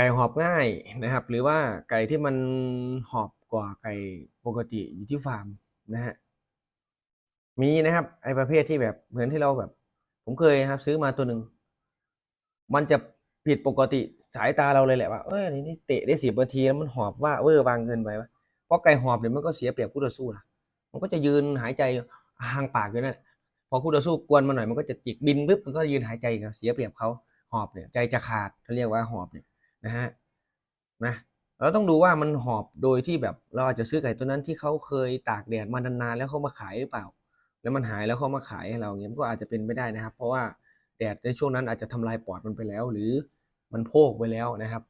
ไก่หอบง่ายนะครับ หรือว่าไก่ที่มันหอบกว่าไก่ปกติอยู่ที่ฟาร์มนะฮะมีนะครับไอ้ประเภทที่แบบเหมือนที่เราแบบ ผมเคยนะครับ ซื้อมาตัวหนึ่งมันจะผิดปกติสายตาเราเลยแหละว่าเอ้ยอันนี่เตะได้สิบนาทีแล้วมันหอบว่าเวอร์วางเกินไปวะเพราะไก่หอบเนี่ยมันก็เสียเปรียบคู่ต่อสู้นะมันก็จะยืนหายใจห่างปากอยู่นั่นพอคู่ต่อสู้กวนมาหน่อยมันก็จะจิกบินปุ๊บมันก็ยืนหายใจกับเสียเปรียบเขาหอบเนี่ยใจจะขาดเขาเรียกว่าหอบเนี่ย นะฮะนะเราต้องดูว่ามันหอบโดยที่แบบเราอาจจะซื้อไก่ตัวนั้นที่เขาเคยตากแดดมานานๆแล้วเขามาขายหรือเปล่า แล้วมันหายแล้วเขามาขายให้เราเงี้ยก็อาจจะเป็นไปได้นะครับ เพราะว่าแดดในช่วงนั้นอาจจะทำลายปอดมันไปแล้ว หรือมันโพกไปแล้วนะครับ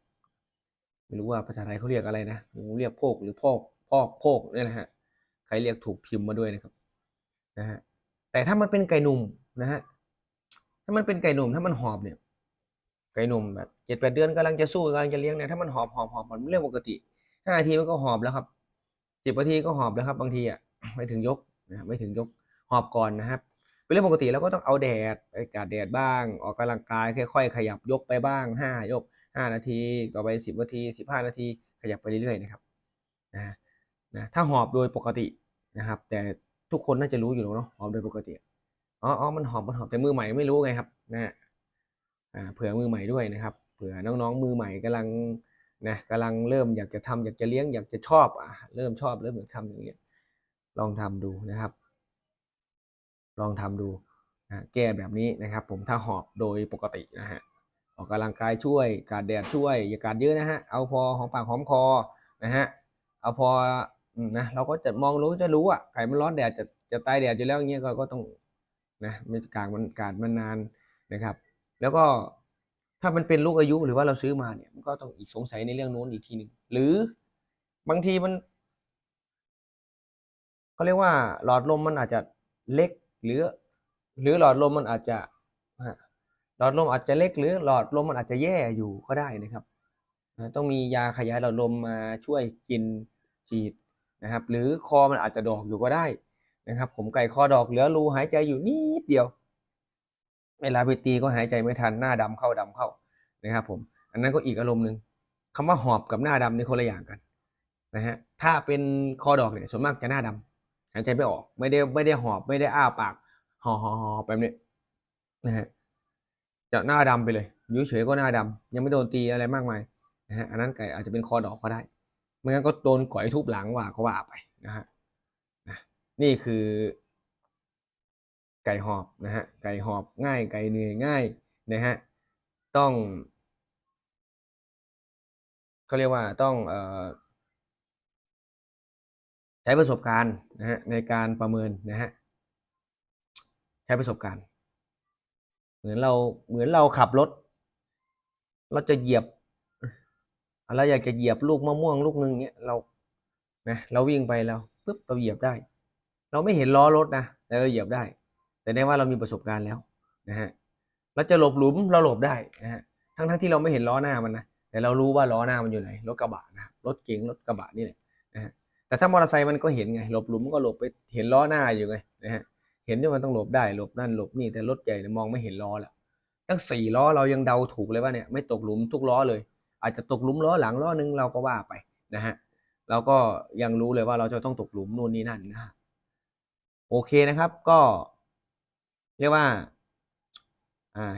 ไม่รู้ว่าภาษาไทยเขาเรียกอะไรนะเรียกโพกหรือพอกพอกโพกเนี่ยนะฮะใครเรียกถูกพิมพ์มาด้วยนะครับนะฮะแต่ถ้ามันเป็นไก่หนุ่มนะฮะถ้ามันเป็นไก่หนุ่มถ้ามันหอบเนี่ย ไก่หนุ่มแบบเจ็ดแปดเดือนกำลังจะสู้กำลังจะเลี้ยงเนี่ยถ้ามันหอบหอบหอบมันเรื่องปกติห้านาทีมันก็หอบแล้วครับสิบนาทีก็หอบแล้วครับ บางทีอะไม่ถึงยกนะไม่ถึงยกหอบก่อนนะครับเป็นเรื่องปกติแล้วก็ต้องเอาแดดไปกาดแดดบ้าง ออกกำลังกายค่อยๆขยับยกไปบ้างห้ายกห้านาทีต่อไปสิบนาทีสิบห้านาที ขยับไปเรื่อยๆนะครับนะนะถ้าหอบโดยปกตินะครับ แต่ทุกคนน่าจะรู้อยู่แล้วเนาะหอบโดยปกติอ๋ออ๋อมันหอบมันหอบแต่มือใหม่ไม่รู้ไงครับนะอ่ เผื่อมือใหม่ด้วยนะครับ เผื่อน้องๆ มือใหม่กำลังนะกำลังเริ่มอยากจะทำอยากจะเลี้ยงอยากจะชอบอะเริ่มชอบเริ่มอยากทำอย่างเงี้ยลองทำดูนะครับ ลองทำดูนะแก้แบบนี้นะครับ ผมถ้าหอบโดยปกตินะฮะออกกำลังกายช่วยการแดดช่วย อย่าการเยอะนะฮะเอาพอหอมปากหอมคอนะฮะเอาพอนะเราก็จะมองรู้จะรู้อะไก่มันร้อนแดดจะจะตายแดดอยู่แล้วอย่างเงี้ยก็ก็ต้องนะไม่กางมันการมันนานนะครับ แล้วก็ถ้ามันเป็นลูกอายุหรือว่าเราซื้อมาเนี่ยมันก็ต้องอีกสงสัยในเรื่องโน้นอีกทีหนึ่งหรือบางทีมันเขาเรียกว่าหลอดลมมันอาจจะเล็กหรือ หรือหลอดลมมันอาจจะหลอดลมอาจจะเล็กหรือหลอดลมมันอาจจะแย่อยู่ก็ได้นะครับต้องมียาขยายหลอดลมมาช่วยกินฉีดนะครับ หรือคอมันอาจจะดอกอยู่ก็ได้นะครับ ผมไก่คอดอกเหลือรูหายใจอยู่นิดเดียว เวลาไปตีก็หายใจไม่ทันหน้าดำเข้าดำเข้านะครับ ผม อันนั้นก็อีกอารมณ์หนึ่งคำว่าหอบกับหน้าดำนี่คนละอย่างกันนะฮะถ้าเป็นคอดอกเนี่ยส่วนมากจะหน้าดำหายใจไม่ออก ไม่ได้ไม่ได้หอบไม่ได้อ้าปากหอหอหอแบบนี้นะฮะจะหน้าดำไปเลยยู่เฉยก็หน้าดำยังไม่โดนตีอะไรมากมายนะฮะอันนั้นไก่อาจจะเป็นคอดอกก็ได้ไม่งั้นก็โดนก่อยทุบหลังว่าก็ว่าไปนะฮะนี่คือ ไก่หอบนะฮะไก่หอบง่ายไก่เหนื่อยง่ายนะฮะต้องเขาเรียกว่าต้องอใช้ประสบการณ์นะฮะในการประเมินนะฮะใช้ประสบการณ์ เหมือนเราเหมือนเราขับรถ เราจะเหยียบเราอยากจะเหยียบลูกมะม่วงลูกหนึ่งเนี้ยเรานะเราวิ่งไปแล้วปุ๊บเราเหยียบได้ เราไม่เห็นล้อรถนะแต่เราเหยียบได้ แต่ได้ว่าเรามีประสบการณ์แล้วนะฮะเราจะหลบหลุมเราหลบได้นะฮะทั้งทั้งที่เราไม่เห็นล้อหน้ามันนะแต่เรารู้ว่าล้อหน้ามันอยู่ไหนรถกระบะนะรถเก๋งรถกระบะนี่แหละนะฮะแต่ถ้ามอเตอร์ไซค์มันก็เห็นไงหลบหลุมก็หลบไปเห็นล้อหน้าอยู่ไงนะฮะเห็นว่ามันต้องหลบได้หลบนั่นหลบนี่แต่รถใหญ่เนี่ยมองไม่เห็นล้อแล้วตั้งสี่ล้อเรายังเดาถูกเลยว่าเนี่ยไม่ตกหลุมทุกล้อเลย อาจจะตกหลุมล้อหลังล้อนึงเราก็ว่าไปนะฮะเราก็ยังรู้เลยว่าเราจะต้องตกหลุมนู่นนี่นั่นนะฮะโอเคนะครับก็ เรียกว่า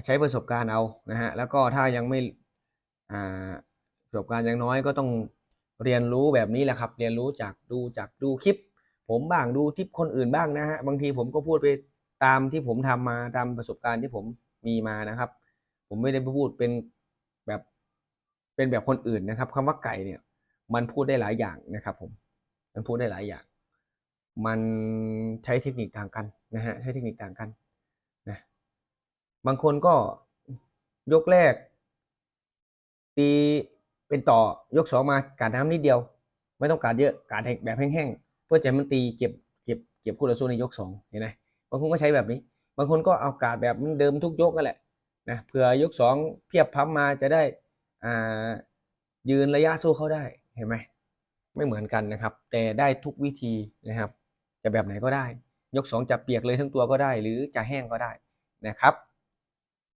ใช้ประสบการณ์เอานะฮะแล้วก็ถ้ายังไม่ประสบการณ์ยังน้อยก็ต้องเรียนรู้แบบนี้แหละครับ เรียนรู้จากดูจากดูคลิป ผมบ้างดูทิปคนอื่นบ้างนะฮะบางทีผมก็พูดไปตามที่ผมทำมาตามประสบการณ์ที่ผมมีมานะครับ ผมไม่ได้พูดเป็นแบบเป็นแบบคนอื่นนะครับคำว่าไก่เนี่ย มันพูดได้หลายอย่างนะครับ ผมมันพูดได้หลายอย่าง มันใช้เทคนิคต่างกันนะฮะใช้เทคนิคต่างกัน บางคนก็ยกแรก ตีเป็นต่อยกสองมากาดน้ำนิดเดียว ไม่ต้องกาดเยอะกาดแบบแห้งๆเพื่อจะให้มันตีเก็บเก็บเก็บคู่ต่อสู้ในยกสองเห็นไหมบางคนก็ใช้แบบนี้ บางคนก็เอากาดแบบเดิมทุกยกนั่นแหละนะเผื่อยกสองเพียบพับมาจะได้อ่ายืนระยะสู้เขาได้เห็นไหมไม่เหมือนกันนะครับ แต่ได้ทุกวิธีนะครับ จะแบบไหนก็ได้ ยกสองจะเปียกเลยทั้งตัวก็ได้ หรือจะแห้งก็ได้นะครับ